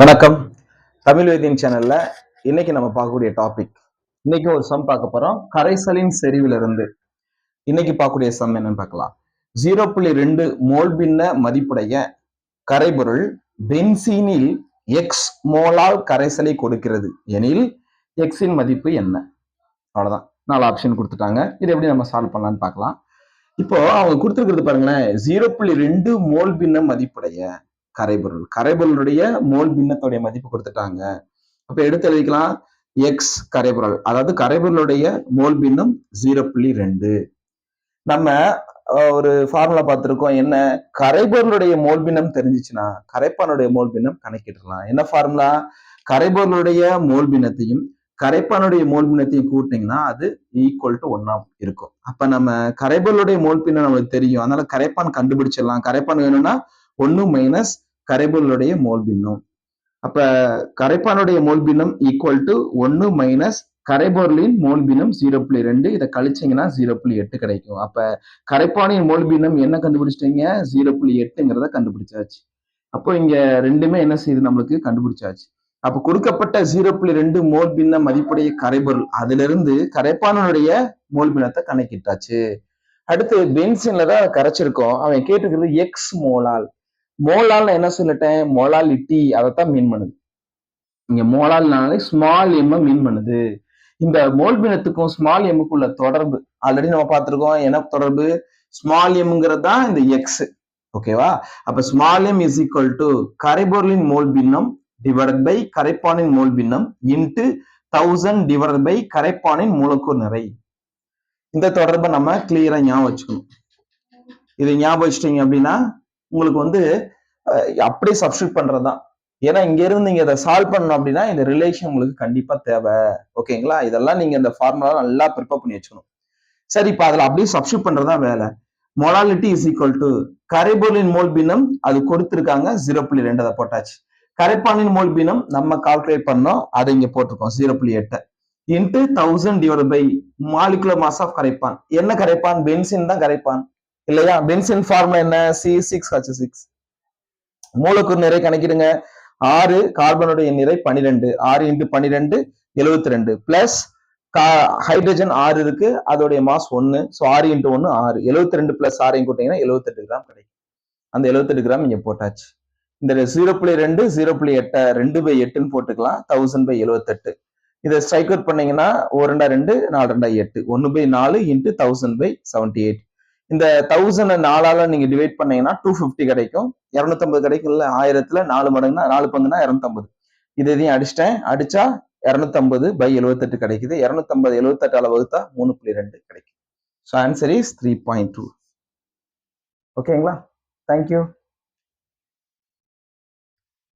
வணக்கம். தமிழ் வேதியின் சேனல்ல இன்னைக்கு நம்ம பார்க்கக்கூடிய டாபிக் இன்னைக்கு ஒரு சம் பார்க்க போறோம். கரைசலின் செறிவிலிருந்து இன்னைக்கு பார்க்கக்கூடிய சம் என்னன்னு பார்க்கலாம். ஜீரோ புள்ளி ரெண்டு மோல் பின்ன மதிப்புடைய கரைபொருள் பென்சீனில் எக்ஸ் மோலால் கரைசலை கொடுக்கிறது. எனில் எக்ஸின் மதிப்பு என்ன? அவ்வளவுதான். நாலு ஆப்ஷன் கொடுத்துட்டாங்க. இது எப்படி நம்ம சால்வ் பண்ணலாம்னு பார்க்கலாம். இப்போ அவங்க கொடுத்துருக்கிறது பாருங்களேன் ஜீரோ புள்ளி ரெண்டு மோல் பின்ன மதிப்புடைய கரைபொருள். கரைபொருளுடைய மோல் பின்னத்துடைய மதிப்பு கொடுத்துட்டாங்க. அப்ப எடுத்து எழுதிக்கலாம். எக்ஸ் கரைபொருள். அதாவது கரைபொருளுடைய மோல் பின்னம் ஜீரோ புள்ளி ரெண்டு. நம்ம ஒரு ஃபார்முலா பார்த்திருக்கோம். என்ன? கரைபொருளுடைய மோல் பின்னம் தெரிஞ்சிச்சுன்னா கரைப்பானுடைய மோல் பின்னம் கணக்கிடலாம். என்ன ஃபார்முலா கரைபொருளுடைய மோல் பின்னத்தையும் கரைப்பானுடைய மோல் பின்னத்தையும் கூட்டினீங்கன்னா அது ஈக்குவல் டு ஒன்னா இருக்கும். அப்ப நம்ம கரைபொருளுடைய மோல் பின்னம் நமக்கு தெரியும். அதனால கரைப்பான் கண்டுபிடிச்சிடலாம். கரைப்பான் வேணும்னா ஒன்னு மைனஸ் கரைபொருளுடைய மோல் பின்னம் அப்ப கரைப்பானுடைய மோல் பின்னம் ஈக்குவல் டு ஒன்னு மைனஸ் கரைபொருளின் மோல் பின்னம் ஜீரோ புள்ளி ரெண்டு. இதை கழிச்சீங்கன்னா ஜீரோ புள்ளி எட்டு கிடைக்கும். அப்ப கரைப்பானின் மோல் பின்னம் என்ன கண்டுபிடிச்சிட்டீங்க? ஜீரோ புள்ளி எட்டுங்கிறத கண்டுபிடிச்சாச்சு. அப்போ இங்க ரெண்டுமே என்ன செய்யுது நம்மளுக்கு? கண்டுபிடிச்சாச்சு. அப்ப கொடுக்கப்பட்ட ஜீரோ புள்ளி ரெண்டு மோல் பின்னம் மதிப்புடைய கரைபொருள் அதுல இருந்து கரைப்பானுடைய மோல் பின்னத்தை கணக்கிட்டாச்சு. அடுத்து பென்சின்ல தான் கரைச்சிருக்கோம். அவன் கேட்டுக்கிறது எக்ஸ் மோலால் மோலால் என்ன சொல்லிட்டேன்? மோலாலிட்டி அதைத்தான் மீன் பண்ணுது. இங்க மோலால்னாலே ஸ்மால் எம் மீன் பண்ணுது. இந்த மோல் பின்னத்துக்கும் ஸ்மால் எம்முக்குள்ள தொடர்பு. ஆல்ரெடி நம்ம பார்த்துருக்கோம் என்ன தொடர்பு? ஸ்மால் எம்ங்கிறது தான் இந்த எக்ஸ் ஓகேவா அப்ப small m is equal to கரைபொருளின் mole பின்னம் டிவைட் பை கரைப்பானின் மோல் பின்னம் இன்ட்டு தௌசண்ட் டிவைட் பை கரைப்பானின் மூலக்கூர் நிறை. இந்த தொடர்பை நம்ம கிளியரா ஞாபகம் வச்சுக்கணும். இதை ஞாபகம் வச்சுட்டீங்க அப்படின்னா உங்களுக்கு வந்து அப்படியே சப்ஸ்டியூட் பண்றதுதான். ஏன்னா இங்க இருந்து நீங்க இதை சால்வ் பண்ணணும் அப்படின்னா இந்த ரிலேஷன் உங்களுக்கு கண்டிப்பா தேவை. ஓகேங்களா? இதெல்லாம் நீங்க இந்த ஃபார்முலா நல்லா ப்ரிப்பேர் பண்ணி வச்சுக்கணும். சரி இப்ப அதுல அப்படியே சப்ஸ்டியூட் பண்றதுதான் வேலை. மொலாலிட்டி இஸ் ஈக்குவல் டு கரைபொருளின் மோல்பினம் அது கொடுத்துருக்காங்க ஜீரோ புள்ளி ரெண்டு அதை போட்டாச்சு. கரைப்பானின் மோல் நம்ம கால்குலேட் பண்ணோம் அதை இங்க போட்டிருக்கோம் ஜீரோ புள்ளி எட்டு. Into thousand divide by molecular mass of கரைப்பான். என்ன கரைப்பான்? பென்சின் தான் கரைப்பான். இல்லையா? பென்சின் ஃபார்முலா என்ன? சி சிக்ஸ் ஹச் சிக்ஸ் மூலக்கூறு நிறை கணக்கிடுங்க. ஆறு கார்பனுடைய நிறை பன்னிரெண்டு. ஆறு இன்ட்டு பனிரெண்டு எழுபத்தி ரெண்டு பிளஸ் ஹைட்ரஜன் ஆறு இருக்கு. அதோடைய மாஸ் ஒன்னு ஸோ ஆறு இன்ட்டு ஒன்னு ஆறு. எழுபத்தி ரெண்டு பிளஸ் ஆறையும் கூட்டிங்கன்னா எழுபத்தெட்டு கிராம் கிடைக்கும். அந்த எழுபத்தெட்டு கிராம் இங்க போட்டாச்சு. இந்த ஜீரோ புள்ளி ரெண்டு ஜீரோ புள்ளி எட்டை ரெண்டு பை எட்டுன்னு போட்டுக்கலாம். தௌசண்ட் பை எழுபத்தெட்டு இதை ஸ்ட்ரைக் அவுட் பண்ணீங்கன்னா ஒரு ரெண்டா ரெண்டு நாலு ரெண்டா எட்டு. ஒன்னு பை நாலு into thousand by seventy eight இந்த தௌசண்ட் நாலால நீங்க டிவைட் பண்ணீங்கன்னா டூ ஃபிஃப்டி கிடைக்கும். இரநூத்தம்பது கிடைக்கும்ல ஆயிரத்துல நாலு மடங்குனா நாலு பங்குனா இரநூத்தம்பது. இது இதையும் அடிச்சிட்டேன். அடிச்சா இரநூத்தம்பது பை எழுபத்தெட்டு கிடைக்குது. இரநூத்தம்பது எழுவத்தெட்டால வகுத்தா மூணு புள்ளி ரெண்டு கிடைக்கும். So answer is three point two ஓகேங்களா தேங்க்யூ